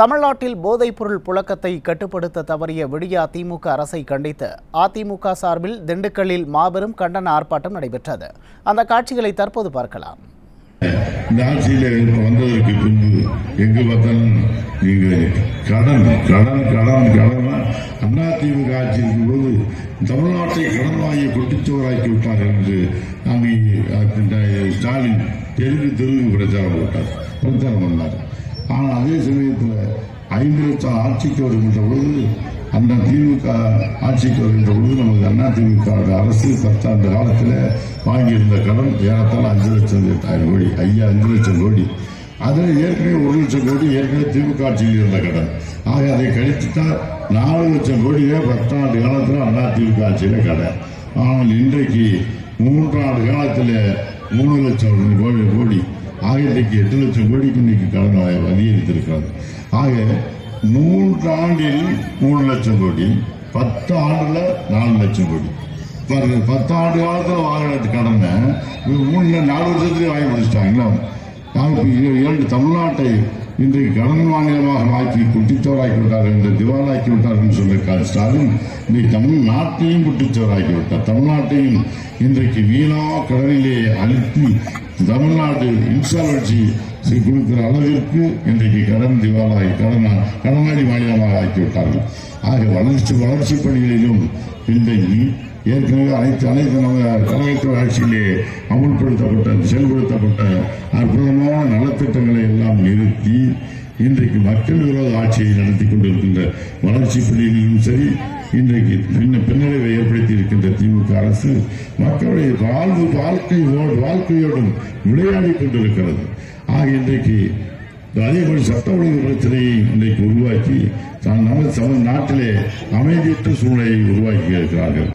தமிழ்நாட்டில் போதைப்பொருள் புழக்கத்தை கட்டுப்படுத்த தவறிய விடியா திமுக அரசை கண்டித்து அதிமுக சார்பில் திண்டுக்கல்லில் மாபெரும் கண்டன ஆர்ப்பாட்டம் நடைபெற்றது. அந்த காட்சிகளை தற்போது பார்க்கலாம். இந்த ஆட்சியில் வந்ததற்கு பின்பு எங்கு பார்த்தாலும் நீங்கள் கடன் கடன் கடன் கடன். அதிமுக ஆட்சி இருக்கும்போது தமிழ்நாட்டை கடன் வாங்கி கொட்டிச்சோராக்கி விட்டார் என்று அங்கே ஸ்டாலின் தெலுங்கு தெலுங்கு பிரச்சாரம் போட்டார். பிரச்சாரம் பண்ணார். ஆனால் அதே சமயத்தில் ஐந்து லட்சம் ஆட்சிக்கு வருகின்ற பொழுது அந்த திமுக ஆட்சிக்கு வருகின்ற பொழுது நமது அண்ணா திமுக அரசு பத்தாண்டு காலத்தில் வாங்கியிருந்த கடன் ஏறத்தாழ அஞ்சு லட்சம் கோடி ஐயா அஞ்சு லட்சம் கோடி. அதில் ஏற்கனவே ஒரு லட்சம் கோடி ஏற்கனவே திமுக ஆட்சியில் இருந்த கடன். ஆக அதை கழித்துட்டால் நாலு லட்சம் கோடியே பத்தாண்டு காலத்தில் அண்ணா திமுக ஆட்சியில் கடன். ஆனால் இன்றைக்கு மூன்றாண்டு காலத்தில் மூணு லட்சம் கோடி கோடி ஆக இன்றைக்கு எட்டு லட்சம் கோடிக்கு இன்னைக்கு கடன் அதிகரித்திருக்கிறது ஆக நூற்றாண்டில் மூணு லட்சம் கோடி பத்து ஆண்டுல நாலு லட்சம் கோடி. பாருங்க பத்து ஆண்டு காலத்தில் வாங்கின கடனை மூணு நாலு வருஷத்துலேயே வாங்கி முடிச்சிட்டாங்களா இரண்டு தமிழ்நாட்டை இன்றைக்கு கடன் மாநிலமாக மாற்றி குட்டிச்சோராக்கி விட்டார் என்று திவாலாக்கி விட்டார் என்று சொல்லியிருக்கார் ஸ்டாலின். இன்றைக்கு தமிழ்நாட்டையும் குட்டிச்சோராக்கி விட்டார். தமிழ்நாட்டையும் இன்றைக்கு வீணா கடலிலே அழுத்தி தமிழ்நாடு இன்சாலஜி கொடுக்கிற அளவிற்கு இன்றைக்கு கடன் திவாலாகி கடன் கடனாளி மாநிலமாக ஆக்கிவிட்டார்கள். ஆக வளர்ச்சி வளர்ச்சி பணிகளிலும் பின்தங்கி ஏற்கனவே அனைத்து அனைத்து நம்ம கழகத்துறை ஆட்சியிலே அமுல்படுத்தப்பட்ட செயல்படுத்தப்பட்ட அற்புதமான நலத்திட்டங்களை எல்லாம் நிறுத்தி இன்றைக்கு மக்கள் விரோத ஆட்சியை நடத்தி கொண்டிருக்கின்ற வளர்ச்சி பணிகளிலும் சரி இன்றைக்கு பின்ன பின்னடைவை ஏற்படுத்தி இருக்கின்ற திமுக அரசு மக்களுடைய வாழ்வு வாழ்க்கை வாழ்க்கையோடும் விளையாடி கொண்டிருக்கிறது. ஆக இன்றைக்கு அதே போல சட்ட ஒழுங்கு பிரச்சனையை இன்றைக்கு உருவாக்கி தான் நம்ம நாட்டிலே அமைதியற்ற சூழ்நிலையை உருவாக்கி இருக்கிறார்கள்